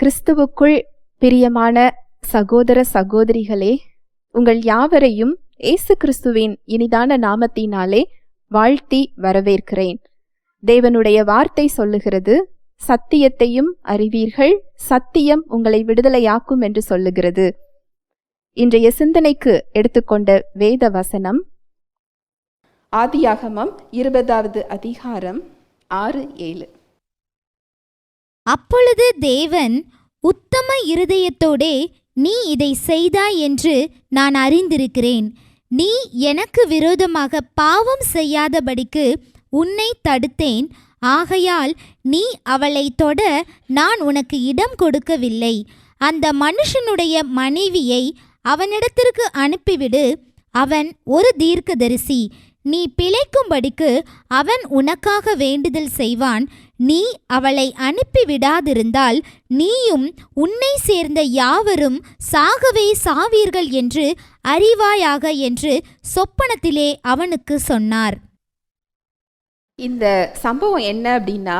கிறிஸ்துவுக்குள் பிரியமான சகோதர சகோதரிகளே உங்கள் யாவரையும் இயேசு கிறிஸ்துவின் இனிதான நாமத்தினாலே வாழ்த்தி வரவேற்கிறேன். தேவனுடைய வார்த்தை சொல்லுகிறது சத்தியத்தையும் அறிவீர்கள் சத்தியம் உங்களை விடுதலையாக்கும் என்று சொல்லுகிறது. இன்றைய சிந்தனைக்கு எடுத்துக்கொண்ட வேத வசனம் ஆதியாகமம் இருபதாவது அதிகாரம் ஆறு ஏழு. அப்பொழுது தேவன் உத்தம இருதயத்தோடே நீ இதை செய்தாய் என்று நான் அறிந்திருக்கிறேன். நீ எனக்கு விரோதமாக பாவம் செய்யாதபடிக்கு உன்னை தடுத்தேன். ஆகையால் நீ அவளை தொட நான் உனக்கு இடம் கொடுக்கவில்லை. அந்த மனுஷனுடைய மனைவியை அவனிடத்திற்கு அனுப்பிவிடு. அவன் ஒரு தீர்க்கதரிசி. நீ பிழைக்கும்படிக்கு அவன் உனக்காக வேண்டுதல் செய்வான். நீ அவளை அனுப்பிவிடாதிருந்தால் நீயும் உன்னை சேர்ந்த யாவரும் சாகவே சாவீர்கள் என்று அறிவாயாக என்று சொப்பனத்திலே அவனுக்கு சொன்னார். இந்த சம்பவம் என்ன அப்படின்னா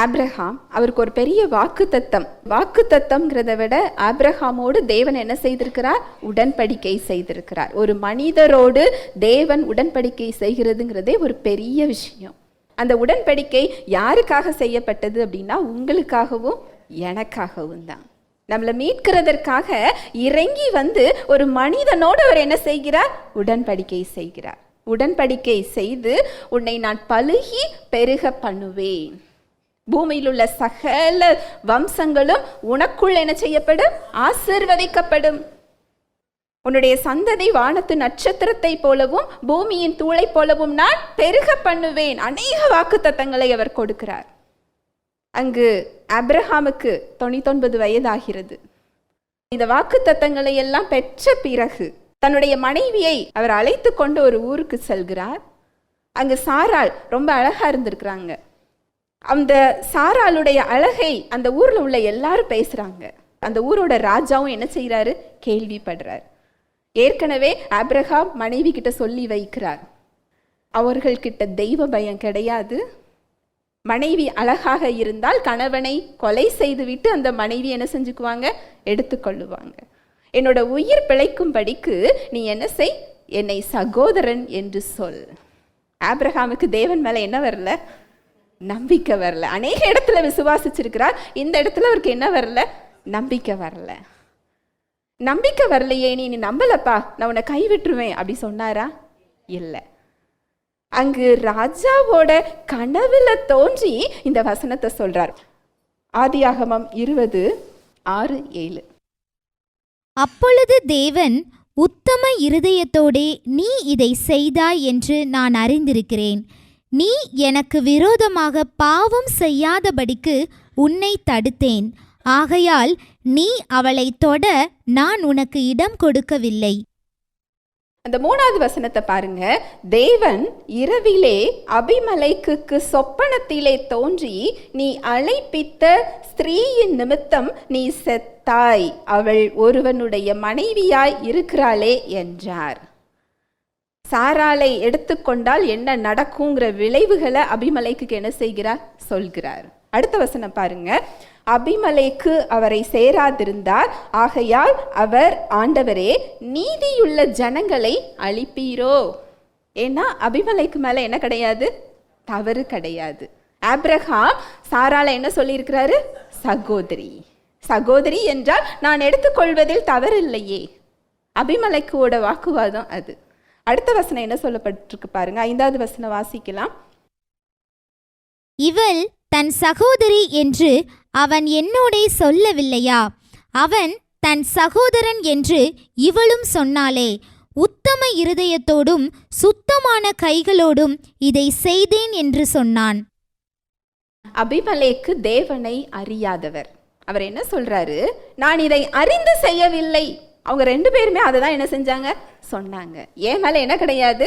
ஆப்ரஹாம் அவருக்கு ஒரு பெரிய வாக்கு தத்தம் வாக்கு தத்தம்ங்கிறத விட ஆப்ரஹாமோடு தேவன் என்ன செய்திருக்கிறார்? உடன்படிக்கை செய்திருக்கிறார். ஒரு மனிதரோடு தேவன் உடன்படிக்கை செய்கிறதுங்கிறதே ஒரு பெரிய விஷயம். அந்த உடன்படிக்கை யாருக்காக செய்யப்பட்டது அப்படின்னா உங்களுக்காகவும் எனக்காகவும் தான். நம்மளை மீட்கிறதற்காக இறங்கி வந்து ஒரு மனிதனோடு அவர் என்ன செய்கிறார்? உடன்படிக்கை செய்கிறார். உடன்படிக்கை செய்து உன்னை நான் பழுகி பெருக பண்ணுவேன். பூமியில் உள்ள சகல வம்சங்களும் உனக்குள் என்ன செய்யப்படும்? ஆசிர்வதிக்கப்படும். உன்னுடைய சந்ததி வானத்து நட்சத்திரத்தை போலவும் பூமியின் தூளை போலவும் நான் பெருக பண்ணுவேன். அநேக வாக்கு தத்தங்களை அவர் கொடுக்கிறார். அங்கு அப்ரஹாமுக்கு தொண்ணூத்தொன்பது வயதாகிறது. இந்த வாக்கு தத்தங்களை எல்லாம் பெற்ற பிறகு தன்னுடைய மனைவியை அவர் அழைத்து கொண்டு ஒரு ஊருக்கு செல்கிறார். அங்கு சாரால் ரொம்ப அழகா இருந்திருக்கிறாங்க. அந்த சாராளுடைய அழகை அந்த ஊரில் உள்ள எல்லாரும் பேசுகிறாங்க அந்த ஊரோட ராஜாவும் என்ன செய்கிறாரு கேள்விப்படுறார். ஏற்கனவே ஆப்ரஹாம் மனைவி கிட்ட சொல்லி வைக்கிறார். அவர்கள்கிட்ட தெய்வ பயம் கிடையாது. மனைவி அழகாக இருந்தால் கணவனை கொலை செய்துவிட்டு அந்த மனைவி என்ன செஞ்சுக்குவாங்க? எடுத்துக்கொள்ளுவாங்க. என்னோட உயிர் பிழைக்கும்படிக்கு நீ என்ன செய்? என்னை சகோதரன் என்று சொல். ஆப்ரஹாமுக்கு தேவன் மேலே என்ன வரல? நம்பிக்கை வரல. அநேக இடத்துல விசுவாசிச்சிருக்கிறார் இந்த இடத்துல அவருக்கு என்ன வரல? நம்பிக்கை வரல. நம்பிக்கை வரலையே நீ நீ நம்பலப்பா. நான் உன்னை கைவிட்டுருவேன். அப்படி சொன்னாரா? இல்லை. அங்கு ராஜாவோட கனவுல தோன்றி இந்த வசனத்தை சொல்றார். ஆதியாகமம் இருபது ஆறு ஏழு. அப்பொழுது தேவன் உத்தம இருதயத்தோடே நீ இதை செய்தாய் என்று நான் அறிந்திருக்கிறேன். நீ எனக்கு விரோதமாக பாவம் செய்யாதபடிக்கு உன்னை தடுத்தேன். ஆகையால் நீ அவளை தொட நான் உனக்கு இடம் கொடுக்கவில்லை. அந்த மூணாவது வசனத்தை பாருங்க. தேவன் இரவிலே அபிமலைக்கு சொப்பனத்திலே தோன்றி நீ அழைப்பித்த ஸ்திரீயின் நிமித்தம் நீ செத்தாய். அவள் ஒருவனுடைய மனைவியாய் இருக்கிறாளே என்றார். சாராலை எடுத்துக்கொண்டால் என்ன நடக்குங்கிற விளைவுகளை அபிமலைக்கு என்ன செய்கிறார்? சொல்கிறார். அடுத்த வசனம் பாருங்க. அபிமலைக்கு அவரை சேராதிருந்தார். ஆகையால் அவர் ஆண்டவரே நீதியுள்ள ஜனங்களை அழிப்பீரோ? ஏன்னா அபிமலைக்கு மேல என்ன கிடையாது? தவறு கிடையாது. ஆப்ரஹாம் சாரால என்ன சொல்லியிருக்கிறாரு? சகோதரி. சகோதரி என்றால் நான் எடுத்துக்கொள்வதில் தவறில்லையே. அபிமலைக்குவோட வாக்குவாதம் அது. அடுத்த வசனம் என்ன சொல்லப்பட்டிருக்கு பாருங்க. ஐந்தாவது வசனம் வாசிக்கலாம். இவள் தன் சகோதரி என்று அவன் என்னோடே சொல்லவில்லையா? அவன் தன் சகோதரன் என்று இவளும் சொன்னாளே. உத்தம இருதயத்தோடும் சுத்தமான கைகளோடும் இதை செய்தேன் என்று சொன்னான். அபிமலேக்கு தேவனை அறியாதவர். அவர் என்ன சொல்றாரு? நான் இதை அறிந்து செய்யவில்லை. அவங்க ரெண்டு பேருமே அதை தான் என்ன செஞ்சாங்க? சொன்னாங்க. ஏன் மேலே என்ன கிடையாது?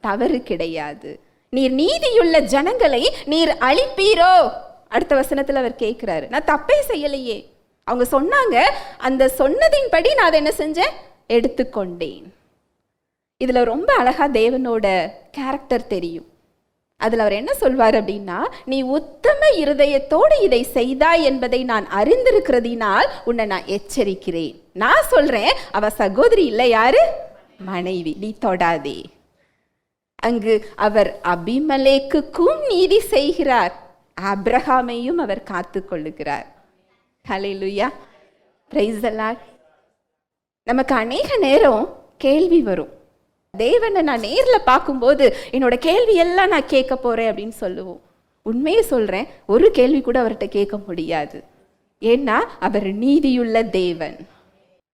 தவறு கிடையாது. நீர் நீதியுள்ள ஜனங்களை நீர் அழிப்பீரோ? அடுத்த வசனத்தில் அவர் கேட்குறாரு நான் தப்பே செய்யலையே. அவங்க சொன்னாங்க அந்த சொன்னதின்படி நான் அதை என்ன செஞ்சேன்? எடுத்துக்கொண்டேன். இதில் ரொம்ப அழகா தேவனோட கேரக்டர் தெரியும். அதில் அவர் என்ன சொல்வார் அப்படின்னா நீ உத்தம இருதயத்தோடு இதை செய்தாய் என்பதை நான் அறிந்திருக்கிறதினால் உன்னை நான் எச்சரிக்கிறேன். நான் சொல்கிறேன் அவ சகோதரி இல்லை யாரு? மனைவி. நீ தொடாதே. அங்கு அவர் அபிமலேக்குக்கும் நீதி செய்கிறார். அப்ரஹாமையும் அவர் காத்து கொள்ளுகிறார். ஹalleluya praise the நமக்கு அநேக நேரம் கேள்வி வரும். தேவனை நான் நேரில் பார்க்கும்போது என்னோட கேள்வி எல்லாம் நான் கேட்க போறேன் அப்படின்னு சொல்லுவோம். உண்மையை சொல்றேன் ஒரு கேள்வி கூட அவர்கிட்ட கேட்க முடியாது. ஏன்னா அவர் நீதியுள்ள தேவன்.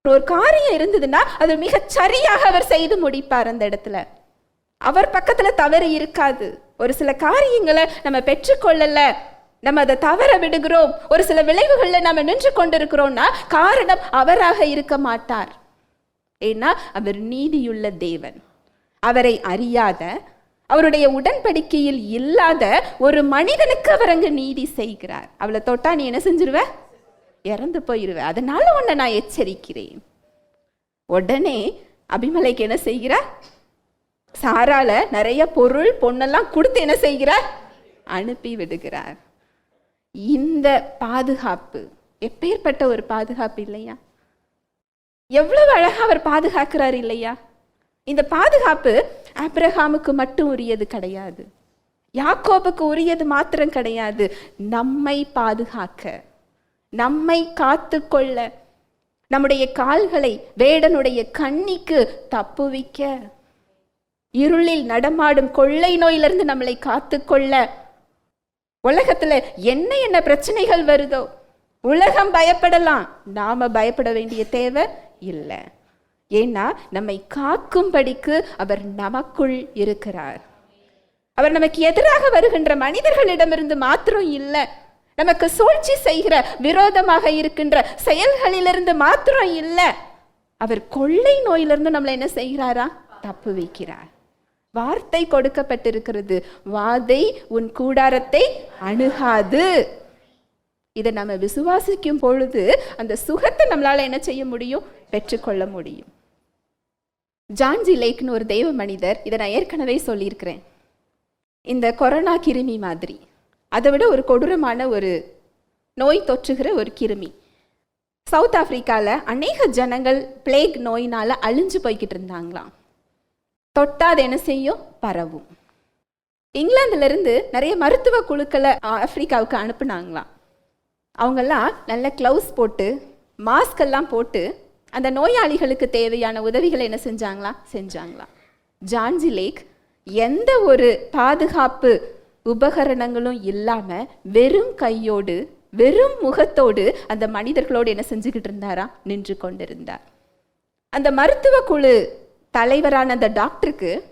ஒரு காரியம் இருந்ததுன்னா அது மிக சரியாக அவர் செய்து முடிப்பார் அந்த இடத்துல. அவர் பக்கத்துல தவறு இருக்காது. ஒரு சில காரியங்களை நம்ம பெற்றுக்கொள்ளல நம்ம அதை தவற விடுகிறோம். ஒரு சில விளைவுகளில் நம்ம நின்று கொண்டிருக்கிறோம்னா காரணம் அவராக இருக்க மாட்டார். ஏன்னா அவர் நீதியுள்ள தேவன். அவரை அறியாத அவருடைய உடன்படிக்கையில் இல்லாத ஒரு மனிதனுக்கு அவர் அங்கு நீதி செய்கிறார். அவளை தொட்டா நீ என்ன செஞ்சிருவ? இறந்து போயிருவ. அதனால உன்னை நான் எச்சரிக்கிறேன். உடனே அபிமலைக்கு என்ன செய்கிறார் சாரால நிறைய பொருள் பொண்ணெல்லாம் கொடுத்து என்ன செய்கிறார் அனுப்பி விடுகிறார். இந்த பாதுகாப்பு எப்பேற்பட்ட ஒரு பாதுகாப்பு இல்லையா? எவ்வளவு அழகா அவர் பாதுகாக்கிறார் இல்லையா? இந்த பாதுகாப்பு அப்ரஹாமுக்கு மட்டும் உரியது கிடையாது. யாக்கோபுக்கு உரியது மாத்திரம் கிடையாது. நம்மை பாதுகாக்க நம்மை காத்துக்கொள்ள நம்முடைய கால்களை வேடனுடைய கண்ணிக்கு தப்புவிக்க இருளில் நடமாடும் கொள்ளை நோயிலிருந்து நம்மளை காத்துக்கொள்ள உலகத்துல என்ன என்ன பிரச்சனைகள் வருதோ உலகம் பயப்படலாம். நாம பயப்பட வேண்டிய தேவை இல்லை. ஏன்னா நம்மை காக்கும்படிக்கு அவர் நமக்குள் இருக்கிறார். அவர் நமக்கு எதிராக வருகின்ற மனிதர்களிடமிருந்து மாத்திரம் இல்லை நமக்கு சூழ்ச்சி செய்கிற விரோதமாக இருக்கின்ற செயல்களிலிருந்து மாத்திரம் இல்லை அவர் கொள்ளை நோயிலிருந்து நம்மளை என்ன செய்கிறாரா? தப்பு வைக்கிறார். வார்த்தை கொடுக்கப்பட்டிருக்கிறது வாதை உன் கூடாரத்தை அணுகாது. இதை நம்ம விசுவாசிக்கும் பொழுது அந்த சுகத்தை நம்மளால் என்ன செய்ய முடியும்? பெற்றுக்கொள்ள முடியும். ஜான்ஜி லேக்னு ஒரு தெய்வ மனிதர் இதை நான் ஏற்கனவே சொல்லியிருக்கிறேன். இந்த கொரோனா கிருமி மாதிரி. அதை விட ஒரு கொடூரமான ஒரு நோய் தொற்றுகிற ஒரு கிருமி. சவுத் ஆஃப்ரிக்காவில் அநேக ஜனங்கள் பிளேக் நோயினால் அழிஞ்சு போய்கிட்டு இருந்தாங்களாம். தொட்டால் அது என்ன செய்யும்? பரவும். இங்கிலாந்துலேருந்து நிறைய மருத்துவ குழுக்களை ஆஃப்ரிக்காவுக்கு அனுப்புனாங்களாம். அவங்கெல்லாம் நல்ல க்ளவுஸ் போட்டு மாஸ்க் எல்லாம் போட்டு அந்த நோயாளிகளுக்கு தேவையான உதவிகளை என்ன செஞ்சாங்களா? செஞ்சாங்களா? ஜான்ஜி லேக் எந்த ஒரு பாதுகாப்பு உபகரணங்களும் இல்லாமல் வெறும் கையோடு வெறும் முகத்தோடு அந்த மனிதர்களோடு என்ன செஞ்சுக்கிட்டு இருந்தாரா? நின்று கொண்டிருந்தார். அந்த மருத்துவ குழு தலைவரான அந்த டாக்டருக்கு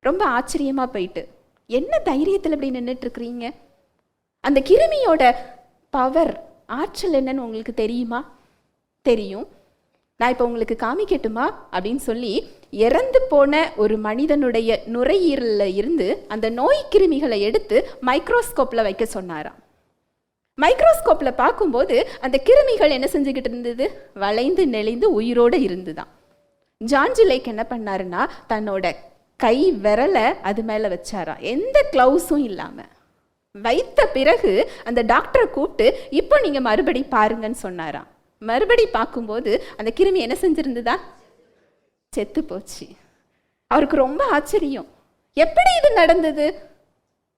ரொம்ப ஆச்சரியமா போயிட்டு என்ன தைரியத்தில் இப்படி நின்றுட்டு இருக்கிறீங்க அந்த கிருமியோட பவர் ஆற்றல் என்னன்னு உங்களுக்கு தெரியுமா? தெரியும். நான் இப்போ உங்களுக்கு காமிக்கட்டுமா அப்படின்னு சொல்லி இறந்து போன ஒரு மனிதனுடைய நுரையீரலில் இருந்து அந்த நோய் கிருமிகளை எடுத்து மைக்ரோஸ்கோப்பில் வைக்க சொன்னாராம். மைக்ரோஸ்கோப்பில் பார்க்கும்போது அந்த கிருமிகள் என்ன செஞ்சுக்கிட்டு இருந்தது? வளைந்து நெளிந்து உயிரோடு இருந்துதான். ஜான்ஜிலேக் என்ன பண்ணாருன்னா தன்னோட கை விரலை அது மேலே வச்சாராம் எந்த க்ளவுஸும் இல்லாமல் வைத்த பிறகு அந்த டாக்டரை கூப்பிட்டு இப்போ நீங்கள் மறுபடி பாருங்கன்னு சொன்னாராம். மறுபடி பார்க்கும்போது அந்த கிருமி என்ன செஞ்சிருந்ததா? செத்து போச்சு. அவருக்கு ரொம்ப ஆச்சரியம். எப்படி இது நடந்தது?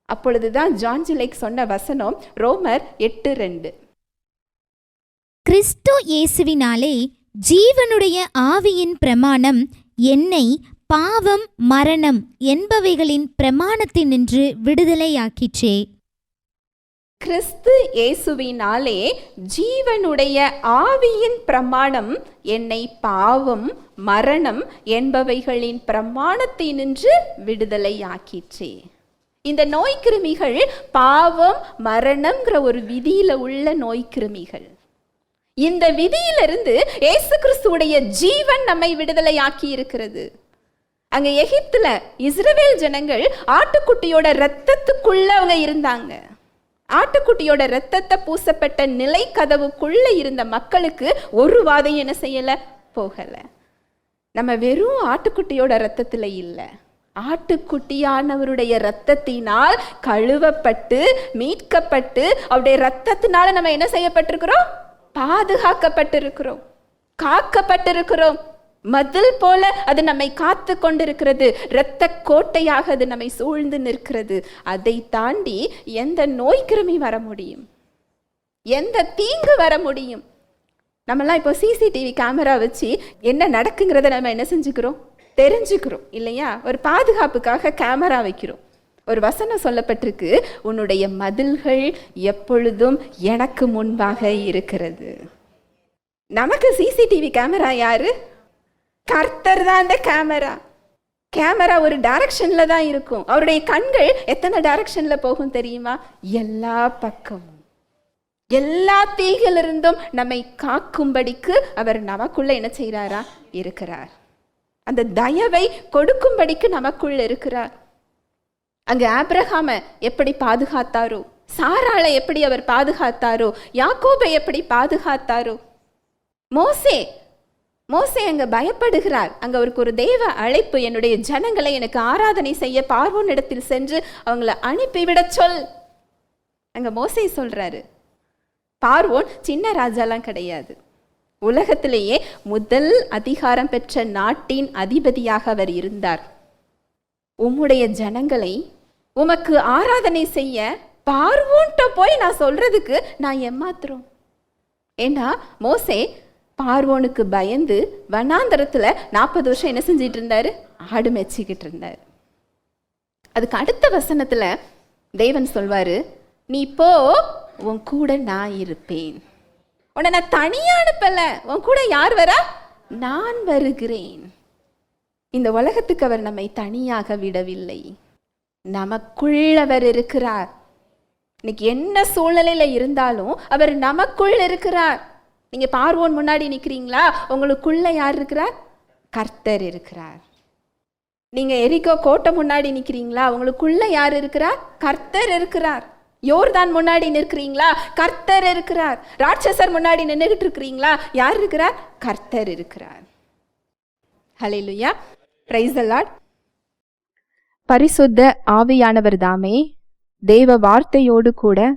அப்பொழுதுதான் தான் லேக் சொன்ன வசனம் ரோமர் எட்டு ரெண்டு. கிறிஸ்து இயேசுவினாலே ஜீவனுடைய ஆவியின் பிரமாணம் என்னை பாவம் மரணம் என்பவைகளின் பிரமாணத்தினின்று விடுதலையாக்கிற்றே. கிறிஸ்து இயேசுவினாலே ஜீவனுடைய ஆவியின் பிரமாணம் என்னை பாவம் மரணம் என்பவைகளின் பிரமாணத்தினின்று விடுதலையாக்கிற்றே. இந்த நோய் கிருமிகள் பாவம் மரணம்ங்கிற ஒரு விதியில உள்ள நோய் கிருமிகள். இந்த விதியிலிருந்து இயேசு கிறிஸ்துடைய ஜீவன் நம்மை விடுதலையாக்கி இருக்கிறது. அங்க எகிப்துல இஸ்ரவேல் ஜனங்கள் ஆட்டுக்குட்டியோட ரத்தத்துக்குள்ள அவங்க இருந்தாங்க. ஆட்டுக்குட்டியோட ரத்தத்தை பூசப்பட்ட நிலை கதவுக்குள்ள இருந்த மக்களுக்கு ஒரு வாதையும் என்ன செய்யல? போகல. நம்ம வெறும் ஆட்டுக்குட்டியோட ரத்தத்துல இல்லை. ஆட்டுக்குட்டியானவருடைய ரத்தத்தினால் கழுவப்பட்டு மீட்கப்பட்டு அவருடைய ரத்தத்தினால நம்ம என்ன செய்யப்பட்டிருக்கிறோம்? பாதுகாக்கப்பட்டிருக்கிறோம். காக்கப்பட்டிருக்கிறோம். மதில் போல அது நம்மை காத்து கொண்டிருக்கிறது. இரத்த கோட்டையாக அது நம்மை சூழ்ந்து நிற்கிறது. அதை தாண்டி எந்த நோய் கிருமி வர முடியும்? எந்த தீங்கு வர முடியும்? நம்மலாம் இப்போ சிசிடிவி கேமரா வச்சு என்ன நடக்குங்கிறத நம்ம என்ன செஞ்சுக்கிறோம்? தெரிஞ்சுக்கிறோம் இல்லையா? ஒரு பாதுகாப்புக்காக கேமரா வைக்கிறோம். ஒரு வசனம் சொல்லப்பட்டிருக்கு உன்னுடைய மதில்கள் எப்பொழுதும் எனக்கு முன்பாக இருக்கிறது. நமக்கு சிசிடிவி கேமரா யாரு? கர்த்தர் தான் அந்த கேமரா. கேமரா ஒரு டைரக்ஷனில் தான் இருக்கும். அவருடைய கண்கள் எத்தனை டைரக்ஷனில் போகும் தெரியுமா? எல்லா பக்கமும். எல்லா தீகிலிருந்தும் நம்மை காக்கும்படிக்கு அவர் நமக்குள்ள என்ன செய்கிறாரா இருக்கிறார். அந்த தயவை கொடுக்கும்படிக்கு நமக்குள்ள இருக்கிறார். அங்கே ஆப்ரஹாம எப்படி பாதுகாத்தாரோ சாராளை எப்படி அவர் பாதுகாத்தாரோ யாக்கோபை எப்படி பாதுகாத்தாரோ மோசே மோசே அங்க பயப்படுகிறார். அங்க அவருக்கு ஒரு தெய்வ அழைப்பு என்னுடைய ஜனங்களை எனக்கு ஆராதனை செய்ய பார்வோன் இடத்தில் சென்று அவங்கள அனுப்பிவிடச் சொல். அங்க மோசே சொல்றாரு பார்வோன் சின்ன ராஜாலாம் கிடையாது. உலகத்திலேயே முதல் அதிகாரம் பெற்ற நாட்டின் அதிபதியாக அவர் இருந்தார். உம்முடைய ஜனங்களை உமக்கு ஆராதனை செய்ய பார்வோன்ட்ட போய் நான் சொல்றதுக்கு நான் ஏமாத்துறோம். ஏன்னா மோசே பார்வோனுக்கு பயந்து வனாந்தரத்தில் நாற்பது வருஷம் என்ன செஞ்சிட்டு இருந்தார் ஆடு மெச்சிக்கிட்டு இருந்தார் அதுக்கு அடுத்த வசனத்தில் தேவன் சொல்வார் நீ போ உன் கூட நான் இருப்பேன். உன்னை நான் தனியாக அனுப்பல. உன் கூட யார் வரா? நான் வருகிறேன். இந்த உலகத்துக்கு அவர் நம்மை தனியாக விடவில்லை. நமக்குள் அவர் இருக்கிறார். இன்னைக்கு என்ன சூழ்நிலையில் இருந்தாலும் அவர் நமக்குள் இருக்கிறார். நீங்க பார்வோன் முன்னாடி நிக்கிறீங்களா? உங்களுக்குள்ள யார் இருக்கிறார்? கர்த்தர் இருக்கிறார். நீங்க எரிக்கோ கோட்டை முன்னாடி நிக்கிறீங்களா? உங்களுக்குள்ள யார் இருக்கிறார்? கர்த்தர் இருக்கிறார். யோர்தான் முன்னாடி நிற்கிறீங்களா? கர்த்தர் இருக்கிறார். ராட்சசர் முன்னாடி நின்றுகிட்டு இருக்கிறீங்களா? யார் இருக்கிறார்? கர்த்தர் இருக்கிறார். ஹalleluya பிரைஸ் தி பரிசுத்த ஆவியானவர் தாமே தேவ வார்த்தையோடு கூட